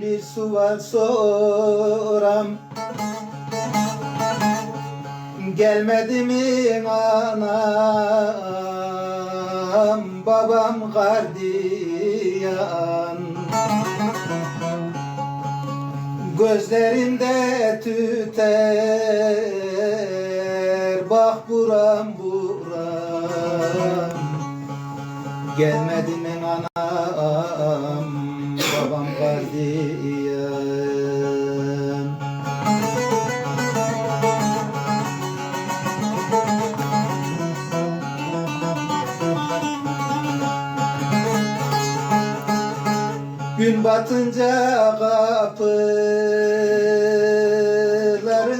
Bir sual soram. Gelmedi mi anam babam gardiyan Gözlerimde tüter bak buram buram. Gelmedi Gün batınca kapıların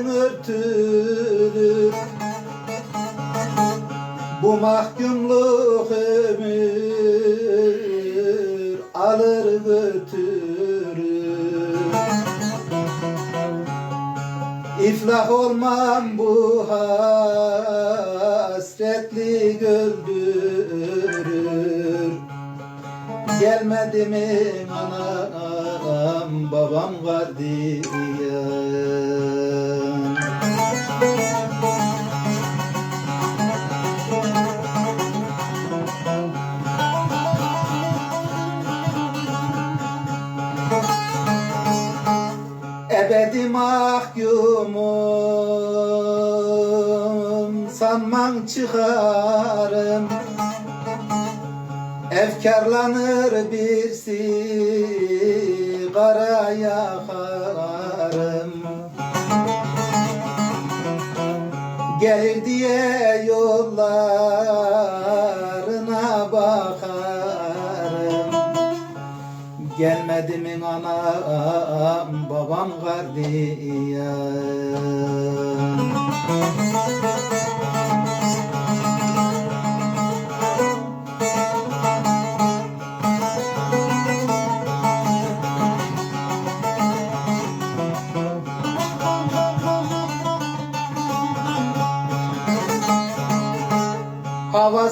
örtülür. Bu mahkumluk İflah olmam bu hasretlik öldürür Gelmedi mi anam babam gardiyan sanman çıkarım. Efkarlanır bir sigara yakarım. Gelir diye yollarına bakarım. Gelmedi mi anam babam gardiyan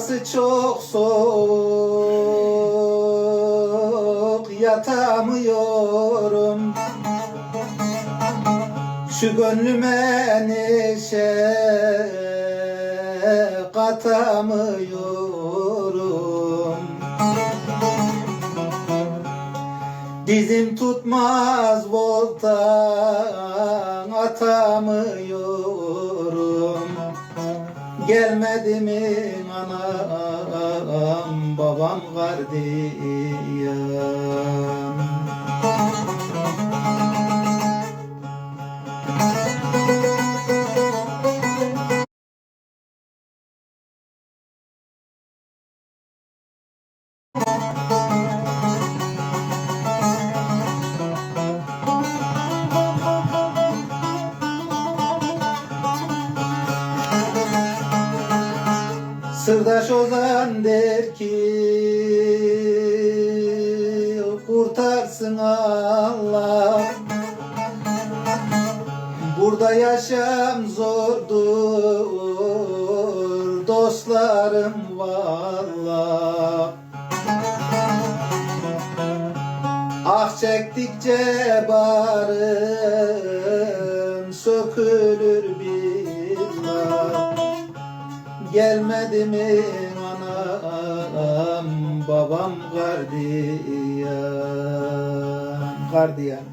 Havası çok soğuk yatamıyorum. Şu gönlüme neşe katamıyorum. Dizim tutmaz voltan atamıyorum. Gelmedi mi anam babam gardiyan Sırdaş Ozan der ki kurtarsın Allah. Burada yaşam zordur dostlarım valla Ah çektikçe barım sökülür Gelmedi mi anam babam gardiyan? Gardiyan